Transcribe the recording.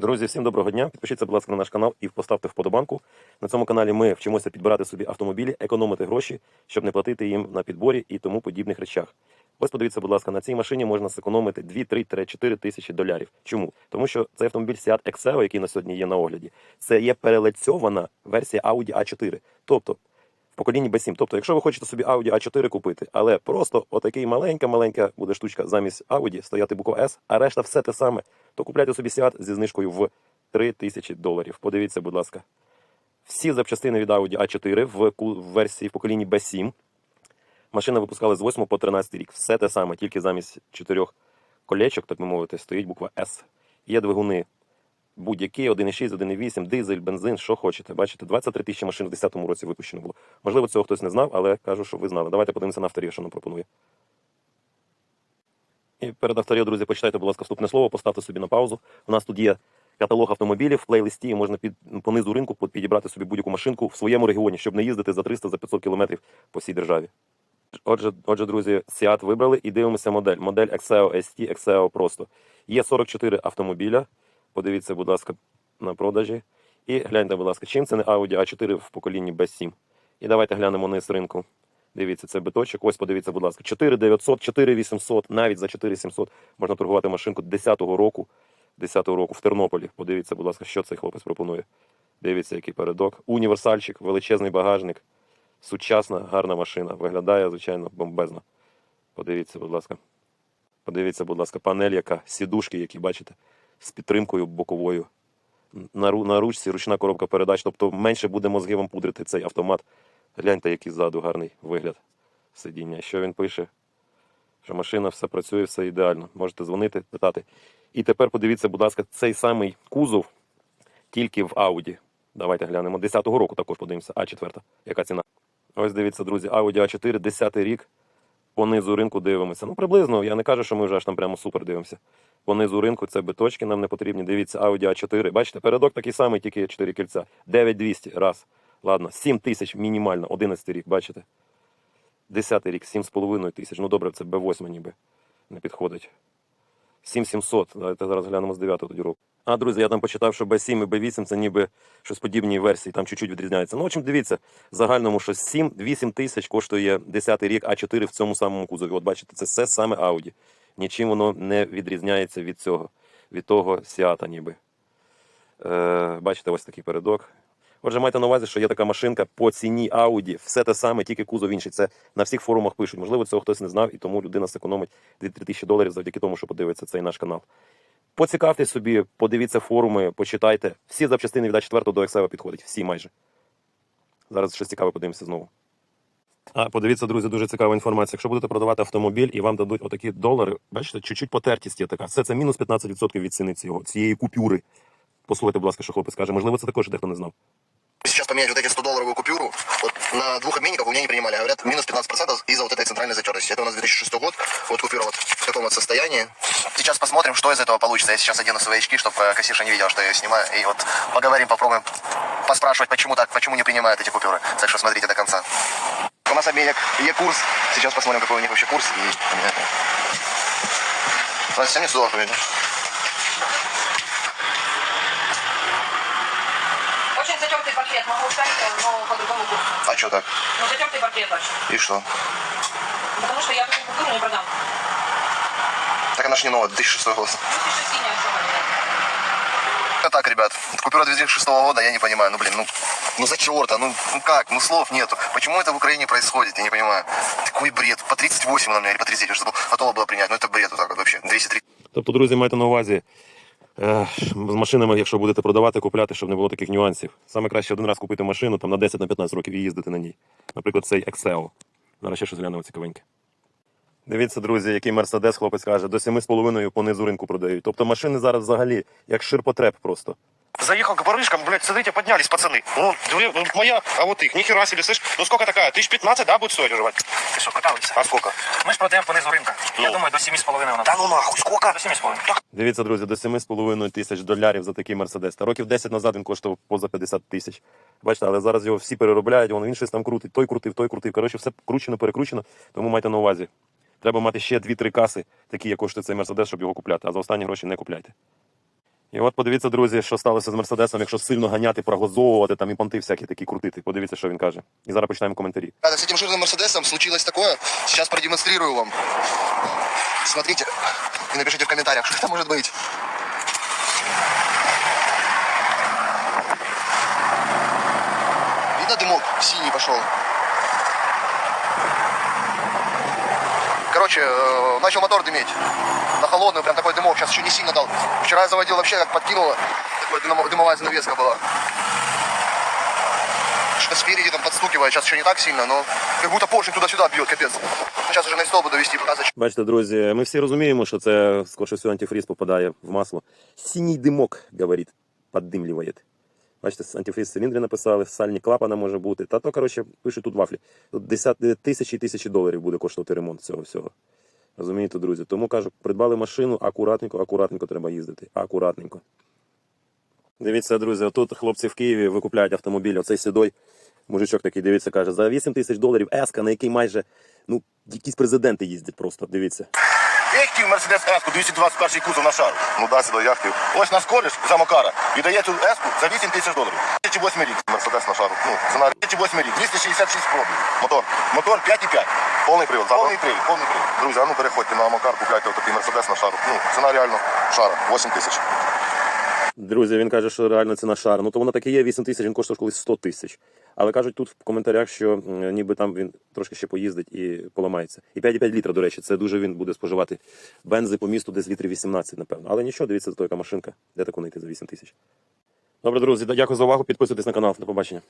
Друзі, всім доброго дня. Підпишіться, будь ласка, на наш канал і поставте вподобанку. На цьому каналі ми вчимося підбирати собі автомобілі, економити гроші, щоб не платити їм на підборі і тому подібних речах. Ось подивіться, будь ласка, на цій машині можна зекономити 2-3-4 тисячі долярів. Чому? Тому що цей автомобіль Seat Exeo, який на сьогодні є на огляді, це є перелицьована версія Audi A4. Тобто поколінні B7. Тобто, якщо ви хочете собі Audi A4 купити, але просто отакий маленька-маленька буде штучка замість Audi стояти буква S, а решта все те саме, то купляйте собі Seat зі знижкою в 3 тисячі доларів. Подивіться, будь ласка. Всі запчастини від Audi A4 в версії в поколінні B7. Машина випускала з 8 по 13 рік. Все те саме, тільки замість чотирьох колечок, так би мовити, стоїть буква S. Є двигуни будь-які, 1,6, 1,8, дизель, бензин, що хочете. Бачите, 23 тисячі машин в 10-му році випущено було. Можливо, цього хтось не знав, але кажу, що ви знали. Давайте подивимося на авторію, що нам пропонує. І перед авторією, друзі, почитайте, будь ласка, вступне слово, поставте собі на паузу. У нас тут є каталог автомобілів в плейлисті, і можна під, по низу ринку підібрати собі будь-яку машинку в своєму регіоні, щоб не їздити за 300 за 500 кілометрів по всій державі. Отже, отже, друзі, Seat вибрали і дивимося модель. Модель Exeo ST, Exeo просто. Є 44 автомобіля. Подивіться, будь ласка, на продажі. І гляньте, будь ласка, чим це не Audi A4 в поколінні B7. І давайте глянемо низ ринку. Дивіться, це биточок. Ось подивіться, будь ласка, 4900, 4800, навіть за 4700 можна торгувати машинку 10-го року. 10-го року в Тернополі. Подивіться, будь ласка, що цей хлопець пропонує. Дивіться, який передок. Універсальчик, величезний багажник. Сучасна, гарна машина. Виглядає, звичайно, бомбезно. Подивіться, будь ласка. Подивіться, будь ласка, панель, яка сідушки, які бачите, з підтримкою боковою. На, на ручці ручна коробка передач, тобто менше буде мозги вам пудрити цей автомат. Гляньте, який ззаду гарний вигляд сидіння. Що він пише? Що машина все працює, все ідеально. Можете дзвонити, питати. І тепер подивіться, будь ласка, цей самий кузов тільки в Audi. Давайте глянемо. 10-го року також подивимося. А4. Яка ціна? Ось дивіться, друзі, Audi A4, 10 й рік. По низу ринку дивимося. Ну, приблизно, я не кажу, що ми вже аж там прямо супер дивимося. По низу ринку це биточки нам не потрібні. Дивіться, Audi A4. Бачите, передок такий самий, тільки 4 кільця. 9200 раз. Ладно, 7 тисяч мінімально, 11 рік, бачите? 10 рік, 7,5 тисяч. Ну добре, це B8 ніби не підходить. 7700. Давайте зараз глянемо з 9 тоді року. А, друзі, я там почитав, що B7 і B8 це ніби щось подібні версії, там чуть-чуть відрізняється. Ну, в общем, дивіться, в загальному що 7-8 тисяч коштує 10 рік А4 в цьому самому кузові. От бачите, це все саме Audi. Нічим воно не відрізняється від цього, від того Seat ніби. Е, бачите, ось такий передок. Отже, майте на увазі, що є така машинка по ціні Audi, все те саме, тільки кузов інший. Це на всіх форумах пишуть. Можливо, цього хтось не знав, і тому людина зекономить 2-3 тисячі доларів завдяки тому, що подивиться цей наш канал. Поцікавтесь собі, подивіться форуми, почитайте. Всі запчастини від А4 до Exeo підходять, всі майже. Зараз щось цікаве подивимося знову. А подивіться, друзі, дуже цікава інформація. Якщо будете продавати автомобіль і вам дадуть отакі долари, бачите, чуть-чуть потертість є така. Все це мінус 15% від ціни цього, цієї купюри. Послухайте, будь ласка, що хлопець каже. Можливо, це також дехто не знав. Поменять вот эти 100-долларовую купюру вот, на двух обменников у меня не принимали. Говорят, минус 15% из-за вот этой центральной затертости. Это у нас 2006 год. Вот купюра вот в таком вот состоянии. Сейчас посмотрим, что из этого получится. Я сейчас одену свои очки, чтобы кассирша не видела, что я ее снимаю. И вот поговорим, попробуем поспрашивать, почему так, почему не принимают эти купюры. Так что смотрите до конца. У нас обменник Е-курс. Сейчас посмотрим, какой у них вообще курс. И. Совсем не 100 долларов поменять. Очень затертый могу сказать, но по другому курсу. А что так? Ну, затертый портрет очень. И что? Потому что я такую купюру не продам. Так она ж не новая, 2006 год. Пусть еще синяя особо. А так, ребят, купюра 2006 года, я не понимаю, ну блин, ну, ну за черта, ну, ну как, ну слов нету. Почему это в Украине происходит, я не понимаю. Такой бред, по 38 на меня или по 39, чтобы готово было принять, ну это бред вот так вот вообще, 203. Тобто, друзі, майте на увазі. З машинами, якщо будете продавати, купляти, щоб не було таких нюансів. Саме краще один раз купити машину там на 10-15 років і їздити на ній. Наприклад, цей Excel. Зараз ще щось глянемо цікавеньке. Дивіться, друзі, який мерседес, хлопець каже, до 7,5 по низу ринку продають. Тобто машини зараз взагалі як ширпотреб просто. Заехал к барышкам, блядь, смотрите, поднялись пацаны. Ну, две- ну, моя, а вот их, нихера себе, слышь. Ну сколько такая? Тысяч пятнадцать, да, будет стоить уже, Ти що, каталися? А сколько? Ми ж продаємо понизу ринка. Я Ну. думаю, до 7,5 вона. Да ну нахуй, сколько? До 7,5. Дивіться, друзі, до 7,5 тисяч долярів за такий мерседес. Та років 10 назад він коштував поза 50 тисяч. Бачите, але зараз його всі переробляють, воно він щось там крутить, той крутив, той крутив. Коротше, все кручено, перекручено, тому майте на увазі. Треба мати ще 2-3 каси, такі, як коштує цей мерседес, щоб його купляти, а за останні гроші не купляйте. І от подивіться, друзі, що сталося з Мерседесом, якщо сильно ганяти, прогазовувати там і понти всякі такі крутити. Подивіться, що він каже. І зараз починаємо коментарі. Ребята, с этим жирным Мерседесом случилось такое. Сейчас продемонстрирую вам. Смотрите и напишите в комментариях, что это может быть. Видно дымок? Синий пошел. Короче, э, начал мотор дыметь. На холодную, прям такой дымок. Сейчас еще не сильно дал. Вчера я заводил вообще как подкинуло. Такой дымо- дымовая занавеска была. Что спереди там подстукивает, сейчас еще не так сильно, но как будто поршень туда-сюда бьет, капец. Сейчас уже на стол буду вести, показывать. Бачите, друзі, ми всі розуміємо, що це скорше всього антифріз попадає в масло. Синій димок, говорить, піддимлює. Бачите, антифріз циліндрі написали, сальні клапана може бути. Та то, коротше, пишуть тут вафлі. Тут десят, тисячі і тисячі доларів буде коштувати ремонт цього всього. Розумієте, друзі? Тому кажу, придбали машину, акуратненько, акуратненько треба їздити. Акуратненько. Дивіться, друзі, отут хлопці в Києві викупляють автомобіль, оцей сідой. Мужичок такий дивіться, каже, за 8 тисяч доларів еска, на який майже ну, якісь президенти їздять просто. Дивіться. Я Мерседес С-ку 221 кузов на шару. Ну да, сюди я. Ось наш кореш за Макара віддає цю С-ку за 8 тисяч доларів. 2008 рік. Мерседес на шару. Ну, ціна 2008 рік. 266 пробів. Мотор. Мотор 5,5. Повний привод. Повний привод. Повний привод. Друзі, а ну переходьте на Макар, купляйте отакий Мерседес на шару. Ну, ціна реально шара. 8 тисяч. Друзі, він каже, що реально ціна шар. Ну то воно так і є, 8 тисяч, він коштував колись 100 тисяч. Але кажуть тут в коментарях, що м, ніби там він трошки ще поїздить і поламається. І 5,5 літра, до речі, це дуже він буде споживати бензи по місту десь літрів 18, напевно. Але нічого, дивіться, зато яка машинка. Де таку знайти за 8 тисяч. Добре, друзі, дякую за увагу. Підписуйтесь на канал. До побачення.